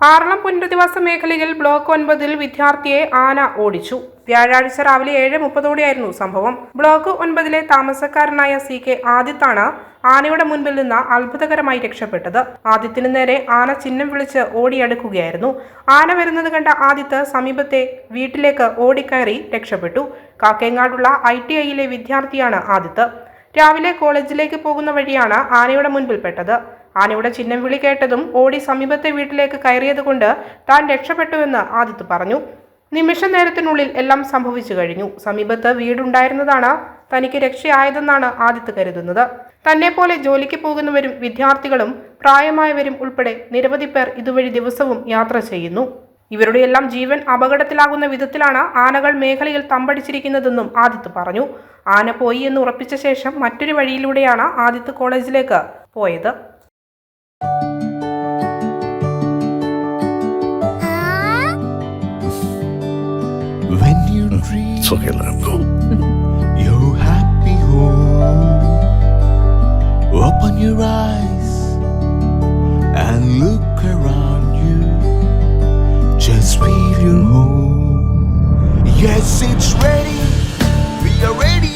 ആറളം പുനരധിവാസ മേഖലയിൽ ബ്ലോക്ക് ഒൻപതിൽ വിദ്യാർത്ഥിയെ ആന ഓടിച്ചു. വ്യാഴാഴ്ച രാവിലെ ഏഴ് മുപ്പതോടെയായിരുന്നു സംഭവം. ബ്ലോക്ക് ഒൻപതിലെ താമസക്കാരനായ സി കെ ആദിത്താണ് ആനയുടെ മുൻപിൽ നിന്ന് അത്ഭുതകരമായി രക്ഷപ്പെട്ടത്. ആദിത്യന് നേരെ ആന ചിഹ്നം വിളിച്ച് ഓടിയെടുക്കുകയായിരുന്നു. ആന വരുന്നത് കണ്ട ആദിത്ത് സമീപത്തെ വീട്ടിലേക്ക് ഓടിക്കയറി രക്ഷപ്പെട്ടു. കാക്കേങ്ങാടുള്ള ഐ ടി ഐയിലെ വിദ്യാർത്ഥിയാണ് ആദിത്ത്. രാവിലെ കോളേജിലേക്ക് പോകുന്ന വഴിയാണ് ആനയുടെ മുൻപിൽ പെട്ടത് ആനയുടെ ചിഹ്നം വിളി കേട്ടതും ഓടി സമീപത്തെ വീട്ടിലേക്ക് കയറിയതുകൊണ്ട് താൻ രക്ഷപ്പെട്ടുവെന്ന് ആദിത്ത് പറഞ്ഞു. നിമിഷ നേരത്തിനുള്ളിൽ എല്ലാം സംഭവിച്ചു കഴിഞ്ഞു. സമീപത്ത് വീടുണ്ടായിരുന്നതാണ് തനിക്ക് രക്ഷയായതെന്നാണ് ആദിത്ത് കരുതുന്നത്. തന്നെ പോലെ ജോലിക്ക് പോകുന്നവരും വിദ്യാർത്ഥികളും പ്രായമായവരും ഉൾപ്പെടെ നിരവധി പേർ ഇതുവഴി ദിവസവും യാത്ര ചെയ്യുന്നു. ഇവരുടെ എല്ലാം ജീവൻ അപകടത്തിലാകുന്ന വിധത്തിലാണ് ആനകൾ മേഖലയിൽ തമ്പടിച്ചിരിക്കുന്നതെന്നും ആദിത്ത് പറഞ്ഞു. ആന പോയി എന്ന് ഉറപ്പിച്ച ശേഷം മറ്റൊരു വഴിയിലൂടെയാണ് ആദിത്ത് കോളേജിലേക്ക് പോയത്. It's okay, let him go. your happy home, open your eyes and look around you. Just feel your home. Yes, it's ready. We are ready